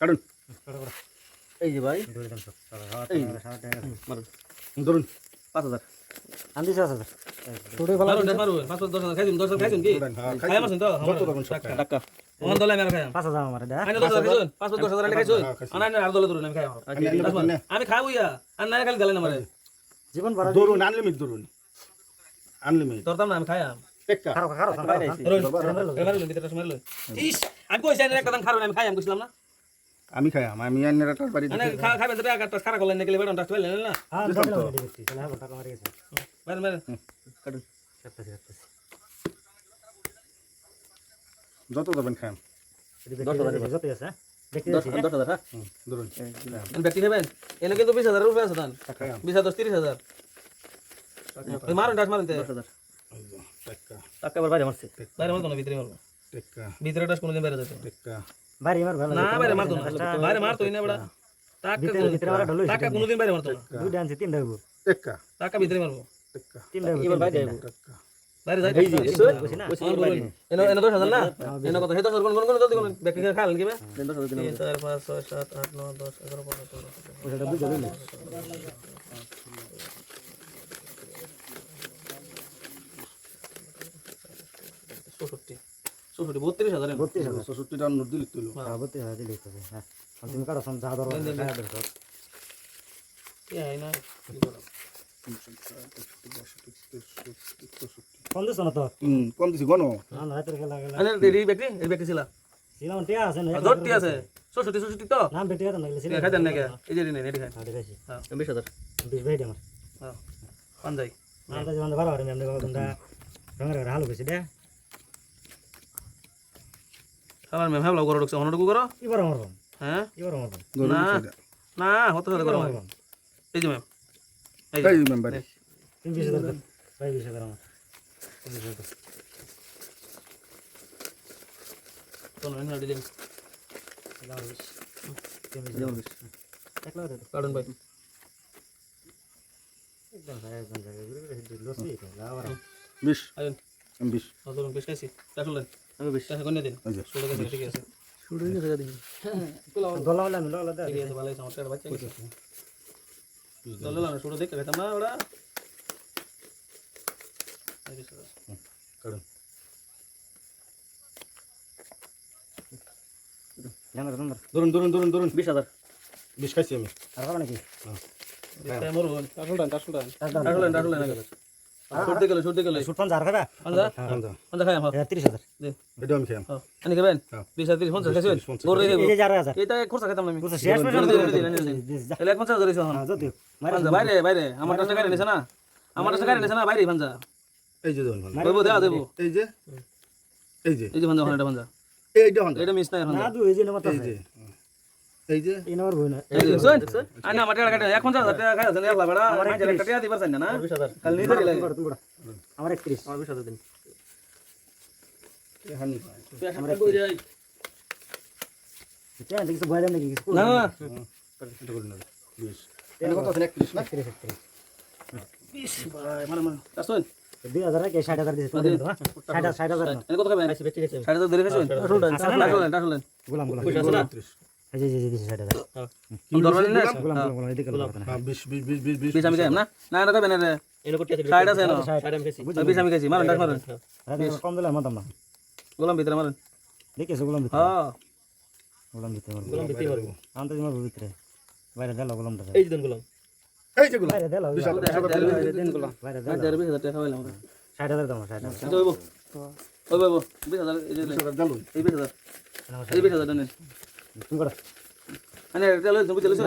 কাটুন এই যে ভাই ধরুন পাঁচ হাজার মারুন পাঁচ দশ হাজার খাইছুন দশ হাজার খাইছুন কি হ্যাঁ, খাই মারছুন তো যত তখন সব টাকা ওখান দলে আমি আর খাই পাঁচ হাজার আমার দেখ দশ হাজার খাইছুন পাঁচ দশ হাজার খাইছুন হ্যাঁ, আনা আর দলে ধরুন আমি খাই আমি না। খাব ইয়া আর নাই খালি গালে না মারে জীবন ভরা ধরুন আনলিমিট ধরুন আনলিমিট ধরতাম না আমি খাই আম কইছি একটা খারো না, আমি খাই আম কইছিলাম না আমি খাই আমি আইনের একটা বাড়ি আনে খা খাবেন তো একটা খারা করলেন নাকি বেড়ন টাস্ট পেলেন না? হ্যাঁ দেখলাম এটি দেখছি তাহলে হ্যাঁ টাকা মারি গেছে। বাইরে বাইরে কাটুন। সপ্তাহে সপ্তাহে যত দেবেন খাই এটি দেখছি যতই আছে ভিতরে কোনোদিন বাইরে যেত ভালো না বাইরে মারতো না বাইরে মারতো না বড়া টাকা ভিতরে ভিতরে মারা ঢলো টাকা কোনোদিন বাইরে মারতো না দুইটা আনছি তিনটা হইব টেক্কা টাকা ভিতরে মারবো টেক্কা তিনটা হইব এবার বাইরে আইবো টেক্কা বাইরে যাই এই যে আমার কইছি না এনে এনে দশ না এনে কত সেই দশ কোন কোন কোন জলদি কোন ব্যক্তি খালেন কি বে দশ হাজার দিন তিন চার পাঁচ ছয় সাত আট নয় দশ এগারো বারো তেরো চৌদ্দ, পয়সাটা বুঝা দিলে চৌষট্টি চৌষট্টি বত্রিশ হাজার। বত্রিশ হাজার। ষষ্ঠীটা নোট দিলি তুলো হ্যাঁ। বত্রিশ হাজার দিলে হবে হ্যাঁ তুমি কারও যা ধরো হয় তো চৌষট্টি চৌষট্টি নাম বেটে খাইতেন নাকি এই যে নেই হ্যাঁ বিশ। হাজার। বিশ ভাই আমার। হ্যাঁ ভালো রঙের হালো কইছি দে। আমার মেম ভাবলাম করো ঢুকছে অন্যটুকু করো। এবার আমার হ্যাঁ? এবার আমার না না হতে হতে করো এই যে ম্যাম এই যে এই মেম্বার তুমি বিশ দেন। ভাই বিশ হাজার আমার। তুমি বিশ হাজার শোনো এনে হাঁটি দিন। কারণ ভাই একদম ভাই। একদম হেঁটে লসই তো, লাভ আর। বিশ। আইন আমি বিশ। নতুন বেশ খাইছি। টাকলেন আমি বিশ। টাকা কোনে দিন। ষোলো কেজি ঠিক আছে। হয়ে দিন। ঠিক ভালো টাকা বাচ্চা ষোলো দেখতে খাইতাম না ওরা। কারণ। ধরুন ধরুন ধরুন ধরুন। বিশ হাজার। বিশ খাইছি আমি। আর খাবে নাকি? মরুন টাকলেন এটা 30,000 দিন এটা আমি খাইম খাবেন। বিশ হাজার তিরিশ পঞ্চাশ খাইছেন? গরু রেখে এই যে যার হাজার। এটা খরচা খাইতাম আমি। বুঝছ, শেষ পর্যন্ত দিন, দিন, দিন, দিন, দিন। দিন, যা। তাহলে এক পঞ্চাশ হাজার এখন যতই হোক। মারি ভাঞ্জা, বাইরে বাইরে। আমার কাছে গাড়ি নিছে না। আমার কাছে গাড়ি নিছে না বাইরে ভাঞ্জা এই যে দেবো দেওয়া দেবো। এই যে? এই যে? এই যে ভাঞ্জা এটা ভাঞ্জা এইটা হন এটা মিস না, ভাঞ্জা এই যে এই যে? এই যে? এই নাম্বার বই না। এই যে শুন আইনা আমার টাকা কাটে। এক টাকা খাই আছেন একলা বেড়া। আমার একটা টাকা দিবার চাই না না? বিশ হাজার। লাগে তুমি করো, তুমি করো। আমার 31 আমার বিশ হাজার দিন। হানি এটা দেখি তো বয় দেন নাকি? কিছু না। না এটা করে নেবে বিশ এটা কত আছে? 31 না? 31, 31 ভাই মানে মানে শুন দুই হাজার নাকি? ষাট হাজার দিয়েছে তো, হ্যাঁ? ষাট ষাট হাজার কত খাবেন? ষাট হাজার ধরে খাইছেন? টাকলেন টাকলেন গোলাম গোলাম। না? ষাট না? না না না ষাট না ষাট কম দিলে মাতাম না। গোলাম ভিতরে মারেন। দেখেছ গোলাম ভিতরে। হ্যাঁ। গোলাম ভিতরে মারবো। গোলাম দিতে পারব আমি তো তোমার ভিতরে। বাইরে দিল গোলামটা এই দেন গোলাম। এই যে গুলো বাইরে দিল দিন গোলাম। বাইরে দিল। বিশ হাজার টাকা ষাট হাজার দাম ষাট হাজার। আচ্ছা ওইব ওইব ওইব বিশ হাজার এই যে জানুন এই বিশ হাজার। এই বিশ হাজার নেন তুমি করো। এটা লই তুমি চলেছো